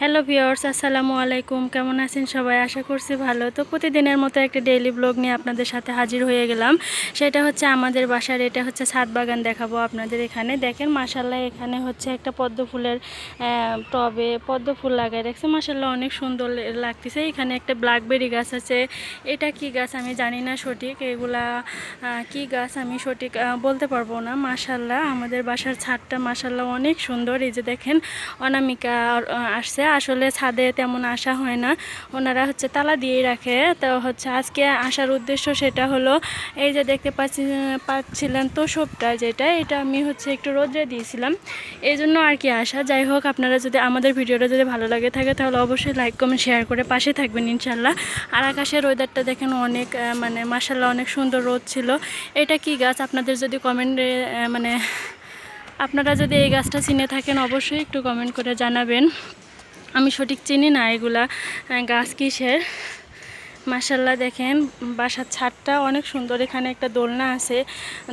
Hello viewers আসসালামু আলাইকুম। কেমন আছেন সবাই? আশা করছি ভালো। তো প্রতিদিনের মতো একটা ডেইলি ব্লগ নিয়ে আপনাদের সাথে হাজির হয়ে গেলাম। সেটা হচ্ছে আমাদের বাসার, এটা হচ্ছে ছাদ বাগান দেখাবো আপনাদের এখানে। দেখেন মাসাল্লাহ এখানে হচ্ছে একটা পদ্ম ফুলের টবে পদ্ম ফুল লাগাই রাখছে মাসাল্লাহ অনেক সুন্দর লাগতেছে। এখানে একটা ব্ল্যাকবেরি গাছ আছে। এটা কি গাছ? আমি জানি না সঠিক। এগুলা কি গাছ? আমি সঠিক বলতে পারব না। মাসাল্লাহ আমাদের বাসার ছাদটা মাসাল্লাহ অনেক সুন্দর। এই যে দেখেন, অনামিকা আসছে। আসলে ছাদে তেমন আসা হয় না। ওনারা হচ্ছে তালা দিয়েই রাখে। তো হচ্ছে আজকে আসার উদ্দেশ্য সেটা হলো, এই যে দেখতে পাচ্ছি পাচ্ছিলেন তোষবটা যেটা, এটা আমি হচ্ছে একটু রোদ্রে দিয়েছিলাম। এই জন্য আর কি আসা। যাই হোক, আপনারা যদি আমাদের ভিডিওটা যদি ভালো লাগে থাকে, তাহলে অবশ্যই লাইক কমেন্ট শেয়ার করে পাশে থাকবেন ইনশাল্লাহ। আর আকাশের ওয়েদারটা দেখেন অনেক মানে মাসাল্লাহ অনেক সুন্দর রোদ ছিল। এটা কি গাছ? আপনাদের যদি কমেন্টে মানে আপনারা যদি এই গাছটা চিনে থাকেন, অবশ্যই একটু কমেন্ট করে জানাবেন। আমি সঠিক চিনি না এগুলা গাছ কিসের? মাসাল্লাহ দেখেন, বাসার ছাদটা অনেক সুন্দর, এখানে একটা দোলনা আছে।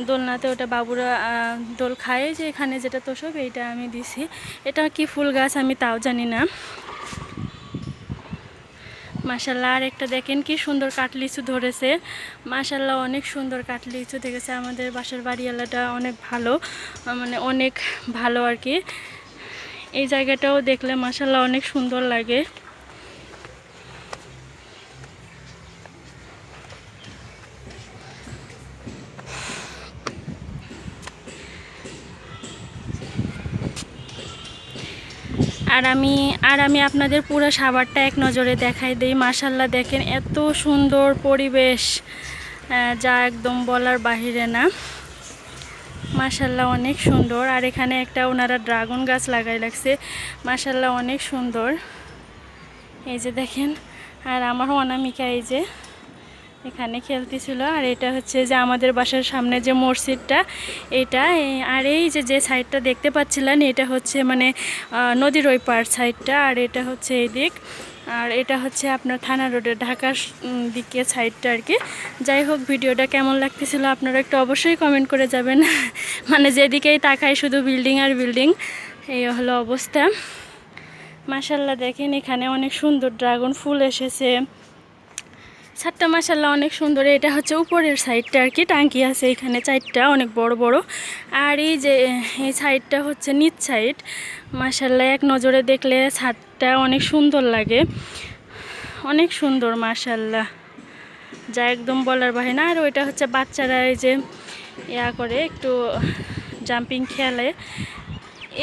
দোলনাতে ওটা বাবুরা দোল খায়। যে এখানে যেটা তোষব এইটা আমি দিছি। এটা কি ফুল গাছ আমি তাও জানি না। মাসাল্লাহ আর একটা দেখেন কি সুন্দর কাটলিচু ধরেছে। মাসাল্লাহ অনেক সুন্দর কাটলিচু দেখেছে আমাদের বাসার বাড়িওয়ালাটা অনেক ভালো মানে অনেক ভালো আর কি। এই জায়গাটাও দেখলে মাসাল্লাহ অনেক সুন্দর লাগে। আর আমি আর আমি আপনাদের পুরো সাভারটা এক নজরে দেখাই দিই। মাসাল্লাহ দেখেন এত সুন্দর পরিবেশ যা একদম বলার বাহিরে না। মাসাল্লাহ অনেক সুন্দর। আর এখানে একটা ওনারা ড্রাগন গাছ লাগাই লাগছে। মাসাল্লাহ অনেক সুন্দর। এই যে দেখেন, আর আমার অনামিকা এই যে এখানে খেলতেছিল। আর এটা হচ্ছে যে আমাদের বাসার সামনে যে মসজিদটা, এটা আর এই যে যে সাইডটা দেখতে পাচ্ছিলেন, এটা হচ্ছে মানে নদীর ওই পার সাইডটা আর এটা হচ্ছে এই দিক। আর এটা হচ্ছে আপনার থানা রোডের ঢাকার দিকে সাইডটা আর কি। যাই হোক, ভিডিওটা কেমন লাগতেছিল আপনারা একটু অবশ্যই কমেন্ট করে যাবেন। মানে যেদিকেই তাকাই, শুধু বিল্ডিং আর বিল্ডিং এই হলো অবস্থা। মাসাল্লাহ দেখেন এখানে অনেক সুন্দর ড্রাগন ফুল এসেছে। ছাদটা মাসাল্লাহ অনেক সুন্দর। এটা হচ্ছে উপরের সাইডটা আর কি, টাঙ্কি আছে এখানে চারটা অনেক বড় বড়। আর এই যে, এই সাইডটা হচ্ছে নিচ সাইড। মাসাল্লাহ এক নজরে দেখলে ছাদটা অনেক সুন্দর লাগে। অনেক সুন্দর মাসাল্লাহ যা একদম বলার বাহিরে না। আর ওইটা হচ্ছে বাচ্চারা এই যে ইয়া করে, একটু জাম্পিং খেলে।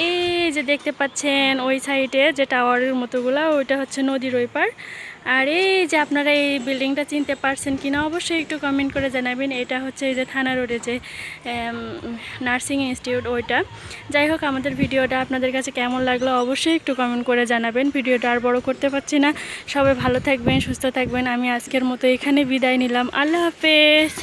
এই যে দেখতে পাচ্ছেন ওই সাইডে যে টাওয়ারের মতোগুলা, ওইটা হচ্ছে নদীর ওই পার। আর এই যে আপনারা এই বিল্ডিংটা চিনতে পারছেন কি না অবশ্যই একটু কমেন্ট করে জানাবেন। এটা হচ্ছে এই যে থানা রোডে যে নার্সিং ইনস্টিটিউট ওইটা। যাই হোক, আমাদের ভিডিওটা আপনাদের কাছে কেমন লাগল অবশ্যই একটু কমেন্ট করে জানাবেন। ভিডিওটা আর বড় করতে পারছি না। সবাই ভালো থাকবেন, সুস্থ থাকবেন। আমি আজকের মতো এখানে বিদায় নিলাম। আল্লাহ হাফেজ।